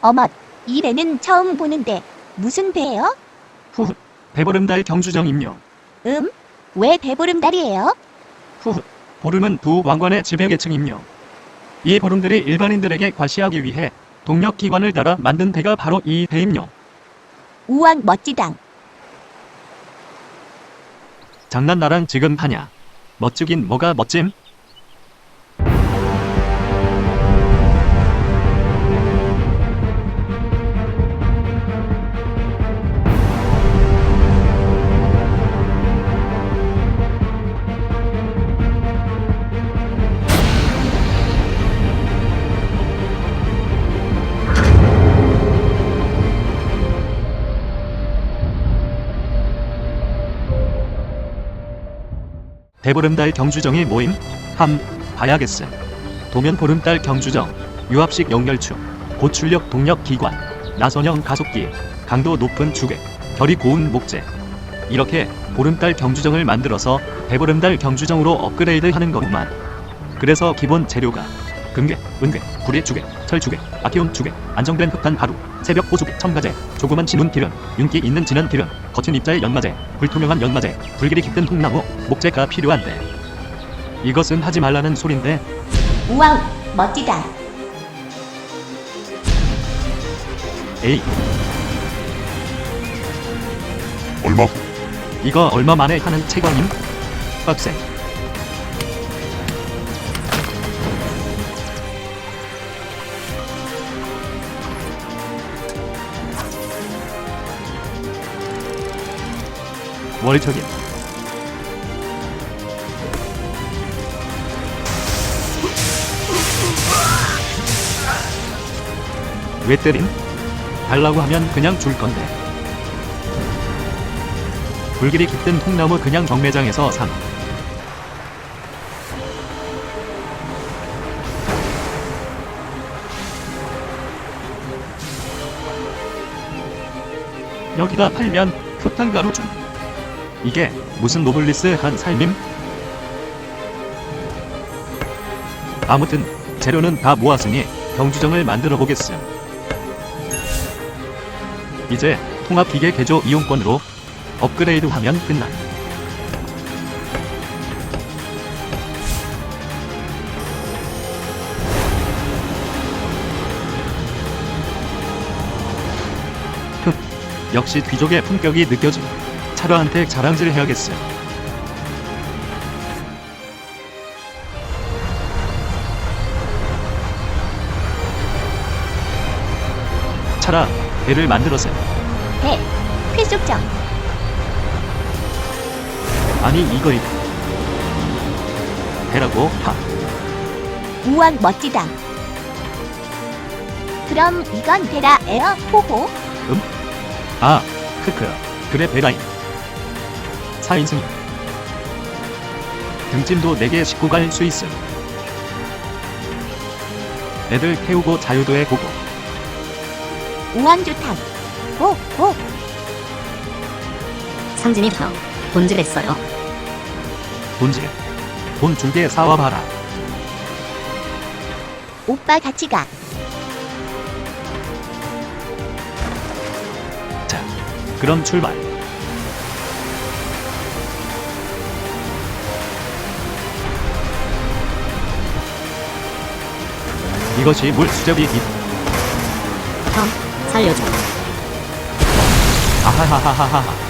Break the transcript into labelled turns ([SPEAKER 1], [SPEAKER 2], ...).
[SPEAKER 1] 어머, 이 배는 처음 보는데 무슨 배예요?
[SPEAKER 2] 후후. 배보름달 경주정 임요.
[SPEAKER 1] 음? 왜 배보름달이에요?
[SPEAKER 2] 후후. 보름은 두 왕관의 지배계층 임요. 이 보름들이 일반인들에게 과시하기 위해 동력기관을 따라 만든 배가 바로 이 배임요.
[SPEAKER 1] 우왕 멋지당.
[SPEAKER 2] 장난 나랑 지금 하냐? 멋지긴 뭐가 멋짐? 대보름달 경주정이 모임? 함, 봐야겠음. 도면 보름달 경주정, 유압식 연결축, 고출력 동력 기관, 나선형 가속기, 강도 높은 주객, 결이 고운 목재. 이렇게 보름달 경주정을 만들어서 대보름달 경주정으로 업그레이드 하는 것만. 그래서 기본 재료가 금괴, 은괴, 구리 주괴, 철 주괴, 아키온 주괴, 안정된 흑탄 가루, 새벽 호수괴, 첨가제, 조그만 진운 기름, 윤기 있는 진한 기름, 거친 입자의 연마제, 불투명한 연마제, 불길이 깃든 통나무, 목재가 필요한데 이것은 하지 말라는 소린데
[SPEAKER 1] 우왕 멋지당.
[SPEAKER 2] 에이
[SPEAKER 3] 얼마고?
[SPEAKER 2] 이거 얼마 만에 하는 채광임? 빡세 월척임 왜 때림? 달라고 하면 그냥 줄 건데 불길이 깃든 통나무 그냥 경매장에서 산. 여기다 팔면 흑탄가루 좀. 이게 무슨 노블리스한 삶임? 아무튼 재료는 다 모았으니 경주정을 만들어 보겠음. 이제 통합기계 개조 이용권으로 업그레이드하면 끝난. 흠, 역시 귀족의 품격이 느껴짐. 차라한테 자랑질 해야겠어. 차라, 배를 만들었음.
[SPEAKER 1] 배. 필속정.
[SPEAKER 2] 아니 이거 이 배라고 하
[SPEAKER 1] 우왕 멋지당. 그럼 이건 베라 에어 포호.
[SPEAKER 2] 아, 크크. 그래 배라인. 4인승. 등짐도 4개 싣고 갈 수 있음. 애들 태우고 자유도에
[SPEAKER 1] 조탕. 호, 호.
[SPEAKER 4] 상진이 형 돈질했어요.
[SPEAKER 2] 돈질. 돈 줄게 사와봐라.
[SPEAKER 1] 오빠 같이 가.
[SPEAKER 2] 자, 그럼 출발. 이것이 물 수제비
[SPEAKER 4] 이형 살려줘.
[SPEAKER 2] 아하하하하하.